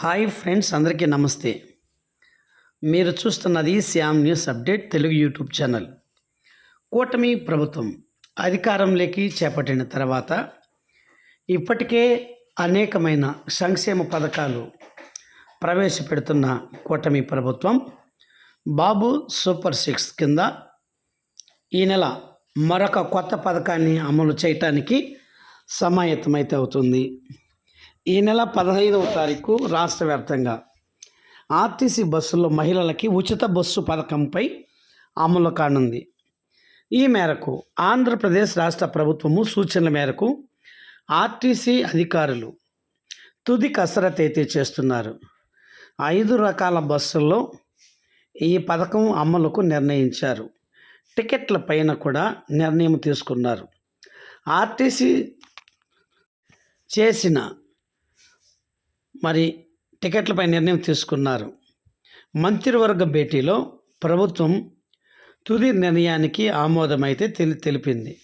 Hi friends అందరికీ నమస్తే. మీరు చూస్తున్నది Shyam news update Telugu YouTube channel. కూటమి ప్రభుత్వం అధికారంలోకి చేపట్టిన తర్వాత ఇప్పటికే అనేకమైన సంక్షేమ పథకాలు ప్రవేశపెడుతున్న కూటమి ప్రభుత్వం బాబు సూపర్ సిక్స్ కింద ఈ నెల మరొక కొత్త పథకాన్ని అమలు చేయటానికి సమాయత్తమైతే అవుతుంది. ఈ నెల పదహైదవ తారీఖు రాష్ట్ర వ్యాప్తంగా ఆర్టీసీ బస్సుల్లో మహిళలకి ఉచిత బస్సు పథకంపై అమలు కానుంది ఈ మేరకు ఆంధ్రప్రదేశ్ రాష్ట్ర ప్రభుత్వము సూచనల మేరకు ఆర్టీసీ అధికారులు తుది కసరత్ అయితే చేస్తున్నారు. ఐదు రకాల బస్సుల్లో ఈ పథకం అమలుకు నిర్ణయించారు. టికెట్ల పైన కూడా నిర్ణయం తీసుకున్నారు. ఆర్టీసీ చేసిన మరి టికెట్లపై నిర్ణయం తీసుకున్నారు. మంత్రివర్గ భేటీలో ప్రభుత్వం తుది నిర్ణయానికి ఆమోదమైతే తెలి తెలిపింది.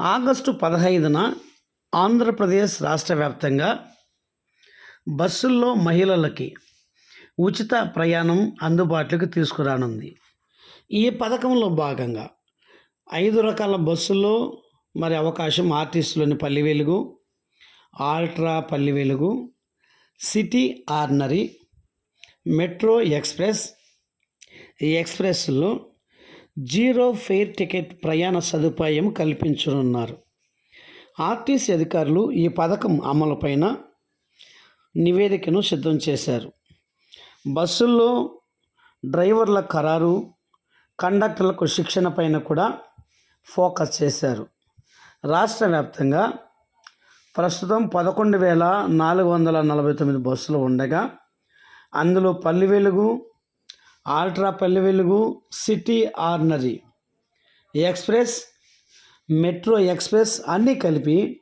ఆగస్టు పదహైదున ఆంధ్రప్రదేశ్ రాష్ట్ర వ్యాప్తంగా బస్సుల్లో మహిళలకి ఉచిత ప్రయాణం అందుబాటులోకి తీసుకురానుంది. ఈ పథకంలో భాగంగా ఐదు రకాల బస్సుల్లో మరి అవకాశం ఆర్టీసీలోని పల్లి వెలుగు ఆల్ట్రా పల్లి వెలుగు సిటీ ఆర్నరీ మెట్రో ఎక్స్ప్రెస్ ఈ ఎక్స్ప్రెస్లో జీరో ఫెయిర్ టికెట్ ప్రయాణ సదుపాయం కల్పించనున్నారు. ఆర్టీసీ అధికారులు ఈ పథకం అమలుపైన నివేదికను సిద్ధం చేశారు. బస్సుల్లో డ్రైవర్ల ఖరారు కండక్టర్లకు శిక్షణ పైన కూడా ఫోకస్ చేశారు. రాష్ట్ర వ్యాప్తంగా ప్రస్తుతం పదకొండు వేల నాలుగు వందల నలభై తొమ్మిది బస్సులు ఉండగా అందులో పల్లి వెలుగు ఆల్ట్రా పల్లి వెలుగు city ordinary express metro express అన్నీ కలిపి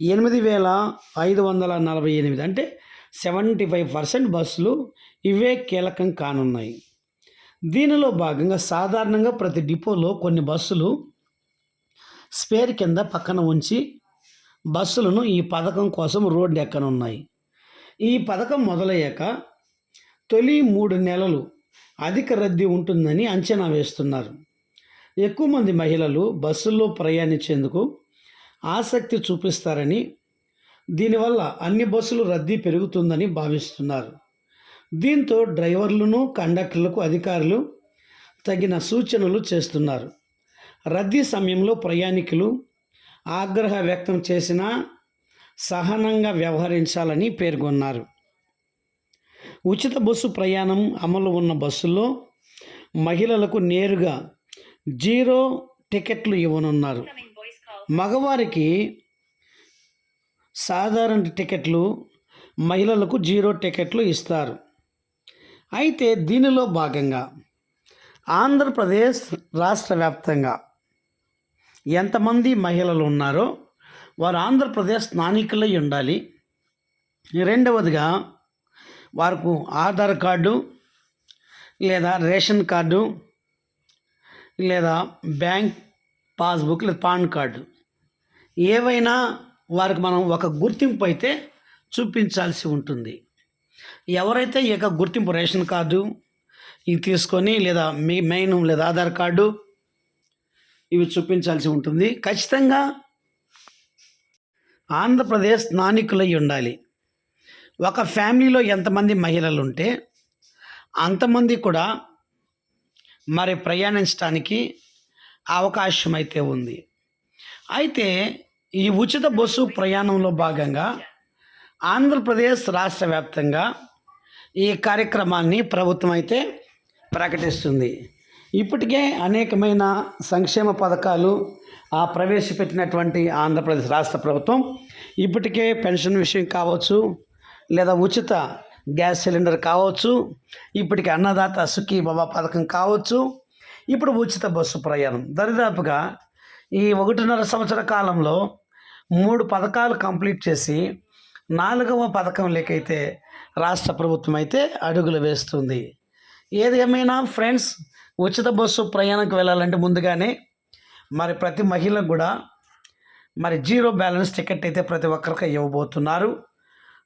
ఎనిమిది వేల ఐదు వందల నలభై ఎనిమిది అంటే సెవెంటీ ఫైవ్ పర్సెంట్ బస్సులు ఇవే కీలకం కానున్నాయి. దీనిలో భాగంగా సాధారణంగా ప్రతి డిపోలో కొన్ని బస్సులు స్పేర్ కింద పక్కన ఉంచి బస్సులను ఈ పథకం కోసం రోడ్డు ఎక్కనున్నాయి ఈ పథకం మొదలయ్యాక తొలి మూడు నెలలు అధిక రద్దీ ఉంటుందని అంచనా వేస్తున్నారు. ఎక్కువ మంది మహిళలు బస్సుల్లో ప్రయాణించేందుకు ఆసక్తి చూపిస్తారని దీనివల్ల అన్ని బస్సులు రద్దీ పెరుగుతుందని భావిస్తున్నారు. దీంతో డ్రైవర్లను కండక్టర్లకు అధికారులు తగిన సూచనలు చేస్తున్నారు. రద్దీ సమయంలో ప్రయాణికులు ఆగ్రహ వ్యక్తం చేసినా సహనంగా వ్యవహరించాలని పేర్కొన్నారు. ఉచిత బస్సు ప్రయాణం అమలు ఉన్న బస్సుల్లో మహిళలకు నేరుగా జీరో టికెట్లు ఇవ్వనున్నారు. మగవారికి సాధారణ టికెట్లు మహిళలకు జీరో టికెట్లు ఇస్తారు. అయితే దీనిలో భాగంగా ఆంధ్రప్రదేశ్ రాష్ట్ర వ్యాప్తంగా ఎంతమంది మహిళలు ఉన్నారో వారు ఆంధ్రప్రదేశ్ స్థానికులై ఉండాలి. రెండవదిగా వారికి ఆధార్ కార్డు లేదా రేషన్ కార్డు లేదా బ్యాంక్ పాస్బుక్ లేదా పాన్ కార్డు. ఏవైనా వారికి మనం ఒక గుర్తింపు అయితే చూపించాల్సి ఉంటుంది. ఎవరైతే ఈ యొక్క గుర్తింపు రేషన్ కార్డు ఇది తీసుకొని లేదా మీ మెయిన్ లేదా ఆధార్ కార్డు ఇవి చూపించాల్సి ఉంటుంది. ఖచ్చితంగా ఆంధ్రప్రదేశ్ స్థానికులై ఉండాలి. ఒక ఫ్యామిలీలో ఎంతమంది మహిళలు ఉంటే అంతమంది కూడా మరి ప్రయాణించడానికి అవకాశం అయితే ఉంది. అయితే ఈ ఉచిత బస్సు ప్రయాణంలో భాగంగా ఆంధ్రప్రదేశ్ రాష్ట్ర వ్యాప్తంగా ఈ కార్యక్రమాన్ని ప్రభుత్వం అయితే ప్రకటిస్తుంది. ఇప్పటికే అనేకమైన సంక్షేమ పథకాలు ఆ ప్రవేశపెట్టినటువంటి ఆంధ్రప్రదేశ్ రాష్ట్ర ప్రభుత్వం ఇప్పటికే పెన్షన్ విషయం కావచ్చు లేదా ఉచిత గ్యాస్ సిలిండర్ కావచ్చు ఇప్పటికి అన్నదాత సుఖీ బాబా పథకం కావచ్చు ఇప్పుడు ఉచిత బస్సు ప్రయాణం. దరిదాపుగా ఈ ఒకటిన్నర సంవత్సర కాలంలో మూడు పథకాలు కంప్లీట్ చేసి నాలుగవ పథకం లేకైతే రాష్ట్ర ప్రభుత్వం అయితే అడుగులు వేస్తుంది. ఏది ఏమైనా ఫ్రెండ్స్ ఉచిత బస్సు ప్రయాణంకి వెళ్ళాలంటే ముందుగానే మరి ప్రతి మహిళకు కూడా మరి జీరో బ్యాలెన్స్ టికెట్ అయితే ప్రతి ఒక్కరికి ఇవ్వబోతున్నారు.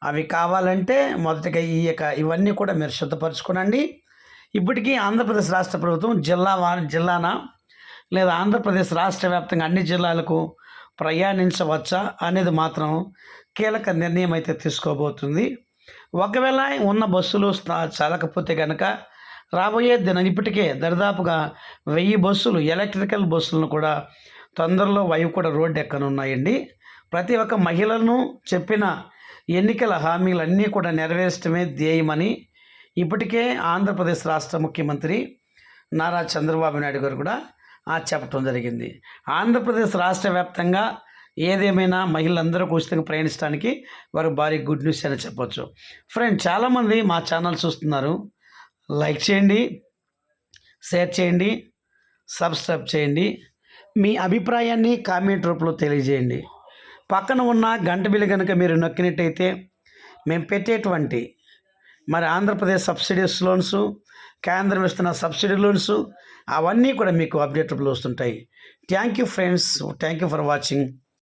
అవి కావాలంటే మొదటగా ఈ యొక్క ఇవన్నీ కూడా మీరు శుద్ధపరచుకోనండి ఇప్పటికీ ఆంధ్రప్రదేశ్ రాష్ట్ర ప్రభుత్వం జిల్లా వా జిల్లాన లేదా ఆంధ్రప్రదేశ్ రాష్ట్ర వ్యాప్తంగా అన్ని జిల్లాలకు ప్రయాణించవచ్చా అనేది మాత్రం కీలక నిర్ణయం అయితే తీసుకోబోతుంది. ఒకవేళ ఉన్న బస్సులు చాలకపోతే కనుక రాబోయే దినం ఇప్పటికే దరిదాపుగా వెయ్యి బస్సులు ఎలక్ట్రికల్ బస్సులను కూడా తొందరలో వైపు కూడా రోడ్డు ఎక్కనున్నాయండి. ప్రతి ఒక్క మహిళలను చెప్పిన ఎన్నికల హామీలన్నీ కూడా నెరవేర్చడమే ధ్యేయమని ఇప్పటికే ఆంధ్రప్రదేశ్ రాష్ట్ర ముఖ్యమంత్రి నారా చంద్రబాబు నాయుడు గారు కూడా ఆ చెప్పడం జరిగింది. ఆంధ్రప్రదేశ్ రాష్ట్ర వ్యాప్తంగా ఏదేమైనా మహిళలందరూ ఉచితంగా ప్రయాణించడానికి వారు భారీ గుడ్ న్యూస్ అని చెప్పొచ్చు. ఫ్రెండ్ చాలామంది మా ఛానల్ చూస్తున్నారు. లైక్ చేయండి షేర్ చేయండి సబ్స్క్రైబ్ చేయండి. మీ అభిప్రాయాన్ని కామెంట్ రూపంలో తెలియజేయండి. పక్కన ఉన్న గంట బిల్లు కనుక మీరు నొక్కినట్టయితే మేము పెట్టేటువంటి మరి ఆంధ్రప్రదేశ్ సబ్సిడీస్ లోన్స్ కేంద్రం ఇస్తున్న సబ్సిడీ లోన్స్ అవన్నీ కూడా మీకు అప్డేట్ రూపంలో వస్తుంటాయి. Thank you friends thank you for watching